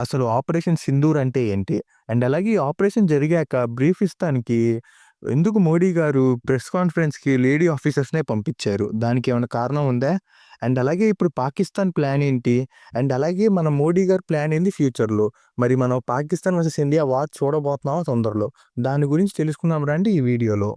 అసలు ఆపరేషన్ సింధూర్ అంటే ఏంటి? అండ్ అలాగే ఆపరేషన్ జరిగాక బ్రీఫ్ ఇస్తానికి ఎందుకు మోడీ గారు ప్రెస్ కాన్ఫరెన్స్‌కి లేడీ ఆఫీసర్స్‌నే పంపించారు? దానికి ఏమైనా కారణం ఉందా? అండ్ అలాగే ఇప్పుడు పాకిస్తాన్ ప్లాన్ ఏంటి? అండ్ అలాగే మన మోడీ గారి ప్లాన్ ఏంది ఫ్యూచర్‌లో? మరి మనం పాకిస్తాన్ వర్సెస్ ఇండియా వార్ చూడబోతున్నామో తొందరలో? దాని గురించి తెలుసుకుందాం రండి ఈ వీడియోలో.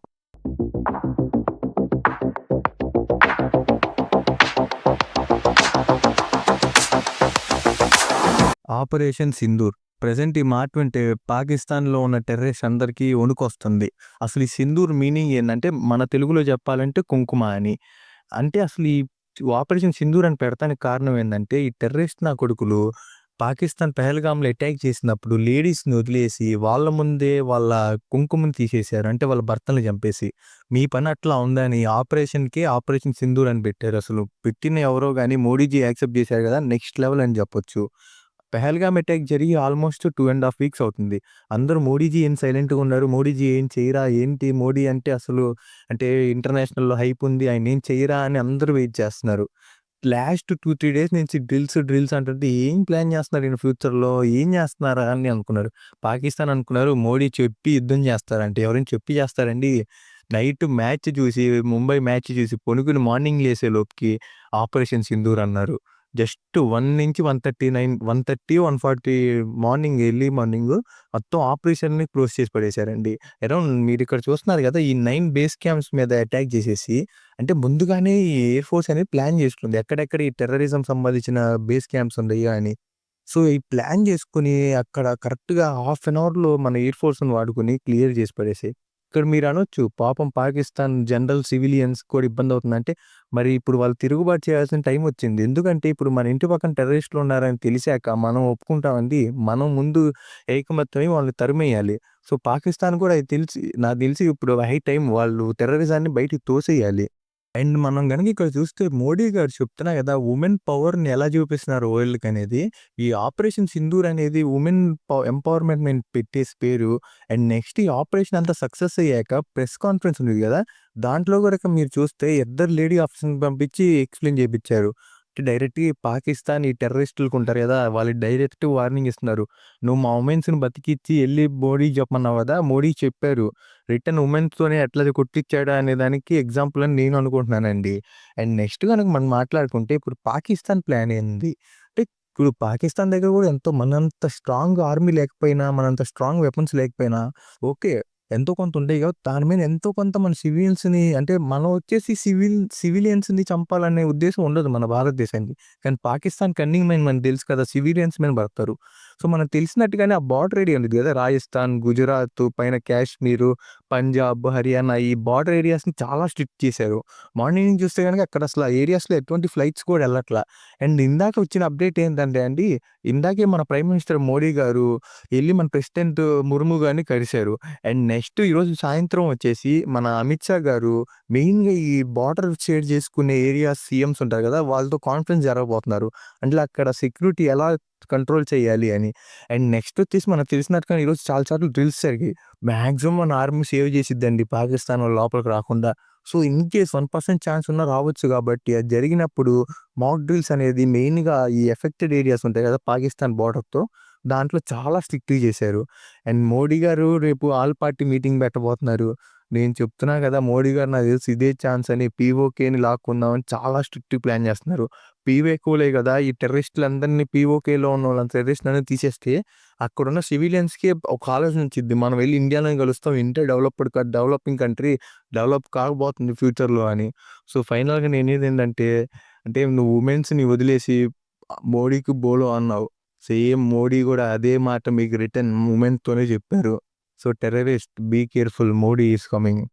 ఆపరేషన్ సింధూర్. ప్రజెంట్ ఈ మాట వింటే పాకిస్తాన్‌లో ఉన్న టెర్రరిస్ట్ అందరికీ వణుకొస్తుంది. అసలు ఈ సింధూర్ మీనింగ్ ఏంటంటే మన తెలుగులో చెప్పాలంటే కుంకుమ అని. అంటే అసలు ఈ ఆపరేషన్ సింధూర్ అని పెడతానికి కారణం ఏంటంటే ఈ టెర్రరిస్ట్ నా కొడుకులు పాకిస్తాన్ పెహల్గామ్‌లో అటాక్ చేసినప్పుడు లేడీస్‌ని వదిలేసి వాళ్ళ ముందే వాళ్ళ కుంకుమని తీసేశారు. అంటే వాళ్ళ భర్తలు చంపేసి. మీ పని అట్లా ఉందని ఆపరేషన్‌కే ఆపరేషన్ సింధూర్ అని పెట్టారు అసలు. పెట్టిన ఎవరో కానీ మోడీజీ యాక్సెప్ట్ చేశారు కదా! నెక్స్ట్ లెవెల్ అని చెప్పొచ్చు. పెహల్గామ్ అటాక్ జరిగి almost two and half weeks అవుతుంది. అందరూ మోడీజీ ఏం సైలెంట్‌గా ఉన్నారు. మోడీజీ ఏం చేయరా? ఏంటి మోడీ అంటే అసలు అంటే ఇంటర్నేషనల్‌లో హైప్ ఉంది. ఆయన ఏం చేయరా? అని అందరూ వెయిట్ చేస్తున్నారు. లాస్ట్ 2, 3 డేస్ నుంచి డ్రిల్స్, డ్రిల్స్ అంటుంటే ఏం ప్లాన్ చేస్తున్నారు ఈయన ఫ్యూచర్‌లో? ఏం చేస్తున్నారా? అని అనుకున్నారు. పాకిస్తాన్ అనుకున్నారు మోడీ చెప్పి యుద్ధం చేస్తారంటే ఎవరైనా చెప్పి చేస్తారండి? నైట్ మ్యాచ్ చూసి ముంబై మ్యాచ్ చూసి పనుకుని మార్నింగ్ లేసే లోపుకి ఆపరేషన్ సింధూర్ అన్నారు. జస్ట్ 1-139 130, 140 మార్నింగ్ ఎర్లీ మార్నింగ్ మొత్తం ఆపరేషన్‌ని క్లోజ్ చేసి పడేశారండి. అరౌండ్ మీరు ఇక్కడ చూస్తున్నారు కదా! ఈ నైన్ బేస్ క్యాంప్స్ మీద అటాక్ చేసేసి అంటే ముందుగానే ఈ ఎయిర్ ఫోర్స్ అనేది ప్లాన్ చేసుకుంది. ఎక్కడెక్కడ ఈ టెర్రరిజం సంబంధించిన బేస్ క్యాంప్స్ ఉన్నాయి అని. సో, ఈ ప్లాన్ చేసుకుని అక్కడ కరెక్ట్‌గా హాఫ్ అన్ అవర్‌లో మన ఎయిర్ ఫోర్స్‌ని వాడుకొని క్లియర్ చేసి పడేసాయి. ఇక్కడ మీరు అనొచ్చు పాపం పాకిస్తాన్ జనరల్ సివిలియన్స్ కూడా ఇబ్బంది అవుతుందంటే మరి ఇప్పుడు వాళ్ళు తిరుగుబాటు చేయాల్సిన టైం వచ్చింది. ఎందుకంటే ఇప్పుడు మన ఇంటి పక్కన టెర్రరిస్టులు ఉన్నారని తెలిసాక మనం ఒప్పుకుంటామండి? మనం ముందు ఏకమత్యమై వాళ్ళని తరిమేయాలి. సో, పాకిస్తాన్ కూడా అది తెలిసి నాకు తెలిసి ఇప్పుడు హై టైం వాళ్ళు టెర్రరిజాన్ని బయటికి తోసేయాలి. అండ్ మనం కనుక ఇక్కడ చూస్తే మోడీ గారు చెప్తున్నా కదా! ఉమెన్ పవర్‌ని ఎలా చూపిస్తున్నారు వరల్డ్‌కనేది. ఈ ఆపరేషన్ సింధూర్ అనేది ఉమెన్ ఎంపవర్‌మెంట్ మీద పెట్టేసి పేరు. అండ్ నెక్స్ట్ ఈ ఆపరేషన్ అంతా సక్సెస్ అయ్యాక ప్రెస్ కాన్ఫరెన్స్ ఉంది కదా! దాంట్లో కూడా మీరు చూస్తే ఇద్దరు లేడీ ఆఫీసర్‌ని పంపించి ఎక్స్‌ప్లెయిన్ చేపిచ్చారు. అంటే డైరెక్ట్‌గా ఈ పాకిస్తాన్ ఈ టెర్రరిస్టులకు ఉంటారు కదా! వాళ్ళు డైరెక్ట్ వార్నింగ్ ఇస్తున్నారు. నువ్వు మా ఉమెన్స్ని బతికిచ్చి ఎళ్ళి మోడీకి చెప్పమన్నావు కదా! మోడీకి చెప్పారు. రిటర్న్ ఉమెన్స్తోనే ఎట్లా కొట్టిచ్చాడు అనే దానికి ఎగ్జాంపుల్ అని నేను అనుకుంటున్నానండి. అండ్ నెక్స్ట్ గనక మనం మాట్లాడుకుంటే ఇప్పుడు పాకిస్తాన్ ప్లాన్ ఏంది? అంటే ఇప్పుడు పాకిస్తాన్ దగ్గర కూడా ఎంతో మనంత స్ట్రాంగ్ ఆర్మీ లేకపోయినా, మనంత స్ట్రాంగ్ వెపన్స్ లేకపోయినా ఓకే. ఎంతో కొంత ఉంటాయి కాబట్టి దాని మీద ఎంతో కొంత మన సివిలియన్స్‌ని అంటే మనం వచ్చేసి సివిల్ సివిలియన్స్‌ని చంపాలనే ఉద్దేశం ఉండదు మన భారతదేశానికి. కానీ పాకిస్తాన్ కన్నింగ్ మైండ్ మనకు తెలుసు కదా! సివిలియన్స్ మీద పడతారు. సో, మనకు తెలిసినట్టుగానే ఆ బార్డర్ ఏరియా ఉంది కదా! రాజస్థాన్, గుజరాత్, పైన కాశ్మీరు, పంజాబ్, హర్యానా ఈ బార్డర్ ఏరియాస్‌ని చాలా స్ట్రిక్ట్ చేశారు. మార్నింగ్ నుంచి చూస్తే కనుక అక్కడ అసలు ఆ ఏరియాస్‌లో ఎటువంటి ఫ్లైట్స్ కూడా వెళ్ళట్లా అండ్ ఇందాక వచ్చిన అప్డేట్ ఏంటంటే అండి, ఇందాకే మన ప్రైమ్ మినిస్టర్ మోడీ గారు వెళ్ళి మన ప్రెసిడెంట్ ముర్ము గారిని కలిసారు. అండ్ నెక్స్ట్ ఈరోజు సాయంత్రం వచ్చేసి మన అమిత్ షా గారు మెయిన్‌గా ఈ బార్డర్ షేర్ చేసుకునే ఏరియాస్ సీఎమ్స్ ఉంటారు కదా! వాళ్ళతో కాన్ఫరెన్స్ జరగబోతున్నారు. అంటే అక్కడ సెక్యూరిటీ ఎలా కంట్రోల్ చేయాలి అని. అండ్ నెక్స్ట్ వచ్చేసి మనకు తెలిసినట్టుగా ఈరోజు చాలా సార్లు డ్రిల్స్ జరిగాయి. మ్యాక్సిమం మన ఆర్మీ సేవ్ చేసిద్దండి పాకిస్తాన్ వాళ్ళు లోపలికి రాకుండా. So, in case one percent chance ఉన్నా రావచ్చు కాబట్టి అది జరిగినప్పుడు మాక్ డ్రిల్స్ అనేది మెయిన్‌గా ఈ ఎఫెక్టెడ్ ఏరియాస్ ఉంటాయి కదా! పాకిస్తాన్ బార్డర్‌తో దాంట్లో చాలా స్ట్రిక్ట్‌గా చేశారు. అండ్ మోడీ గారు రేపు ఆల్ పార్టీ మీటింగ్ పెట్టబోతున్నారు. నేను చెప్తున్నా కదా! మోడీ గారు నాకు తెలిసి ఇదే ఛాన్స్ అని పీఓకేని లాక్కుందామని చాలా స్ట్రిక్ట్ ప్లాన్ చేస్తున్నారు. పీఓకేలే కదా! ఈ టెర్రరిస్టులందరినీ పీఓకేలో ఉన్న టెర్రరిస్టులని తీసేస్తే అక్కడున్న సివిలియన్స్‌కి ఒక ఆలోచన వచ్చింది మనం వెళ్ళి ఇండియాలో కలుస్తాం. Inter developed developing country develop కాకపోతుంది ఫ్యూచర్‌లో అని. సో, ఫైనల్‌గా నేనేది ఏంటంటే అంటే నువ్వు ఉమెన్స్ని వదిలేసి మోడీకి బోలో అన్నావు. సేమ్ మోడీ కూడా అదే మాట మీకు రిటర్న్ ఉమెన్తోనే చెప్పారు. So, terrorist be careful Modi is coming.